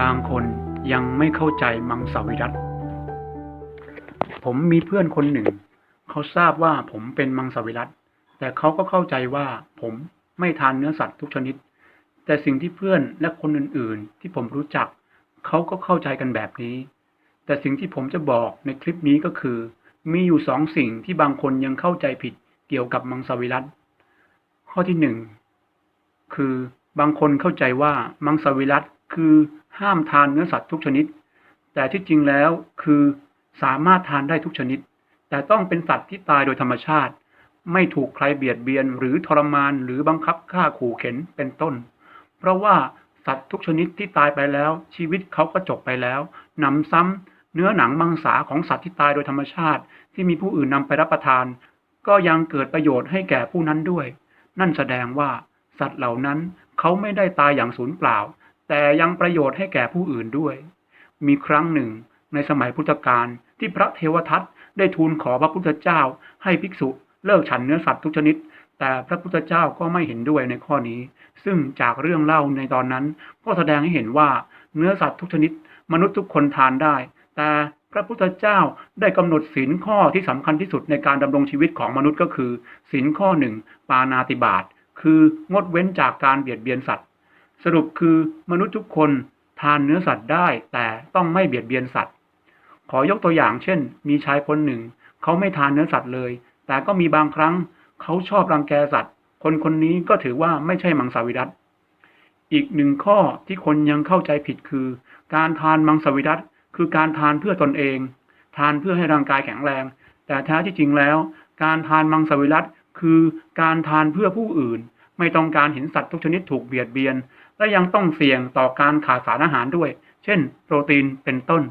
บางคนยังไม่เข้าใจมังสวิรัตผมมีเพื่อนคนหนึ่ง เขาทราบว่าผมเป็นมังสวิรัตแต่เขาก็เข้าใจว่าผมไม่ทานเนื้อสัตว์ทุกชนิด แต่สิ่งที่เพื่อนและคนอื่นๆ ที่ผมรู้จัก เขาก็เข้าใจกันแบบนี้ แต่สิ่งที่ผมจะบอกในคลิปนี้ก็คือ มีอยู่สองสิ่งที่บางคนยังเข้าใจผิดเกี่ยวกับมังสวิรัตข้อที่หนึ่งคือ บางคนเข้าใจว่ามังสวิรัตคือห้ามทานเนื้อสัตว์ทุกชนิด แต่ที่จริงแล้วคือสามารถทานได้ทุกชนิด แต่ต้องเป็นสัตว์ที่ตายโดยธรรมชาติ ไม่ถูกใครเบียดเบียนหรือทรมานหรือบังคับฆ่าขู่เข็นเป็นต้น เพราะว่าสัตว์ทุกชนิดที่ตายไปแล้ว ชีวิตเขาก็จบไปแล้วนำซ้ำเนื้อหนังมังสาของสัตว์ที่ตายโดยธรรมชาติ ที่มีผู้อื่นนำไปรับประทาน ก็ยังเกิดประโยชน์ให้แก่ผู้นั้นด้วย นั่นแสดงว่าสัตว์เหล่านั้น เขาไม่ได้ตายอย่างสูญเปล่า แต่ยังประโยชน์ให้แก่ผู้อื่นด้วย มีครั้งหนึ่งในสมัยพุทธกาลที่พระเทวทัตได้ทูลขอพระพุทธเจ้า ให้ภิกษุเลิกฉันเนื้อสัตว์ทุกชนิด แต่พระพุทธเจ้าก็ไม่เห็นด้วยในข้อนี้ ซึ่งจากเรื่องเล่าในตอนนั้น ก็แสดงให้เห็นว่าเนื้อสัตว์ทุกชนิด มนุษย์ทุกคนทานได้ แต่พระพุทธเจ้าได้กำหนดศีลข้อที่สำคัญที่สุดในการดำรงชีวิตของมนุษย์ก็คือศีลข้อหนึ่งปานาติบาต คืองดเว้นจากการเบียดเบียนสัตว์ สรุปคือมนุษย์ทุกคนทานเนื้อสัตว์ได้ แต่ต้องไม่เบียดเบียนสัตว์ ขอยกตัวอย่างเช่น มีชายคนหนึ่ง เขาไม่ทานเนื้อสัตว์เลย แต่ก็มีบางครั้งเขาชอบรังแกสัตว์ คนคนนี้ก็ถือว่าไม่ใช่มังสวิรัตอีกหนึ่งข้อที่คนยังเข้าใจผิดคือ การทานมังสวิรัตคือการทานเพื่อตนเอง ทานเพื่อให้ร่างกายแข็งแรง แต่แท้ที่จริงแล้ว การทานมังสวิรัต คือการทานเพื่อผู้อื่น ไม่ต้องการเห็นสัตว์ทุกชนิดถูกเบียดเบียน และยังต้องเสี่ยงต่อการขาดสารอาหารด้วย เช่น โปรตีนเป็นต้น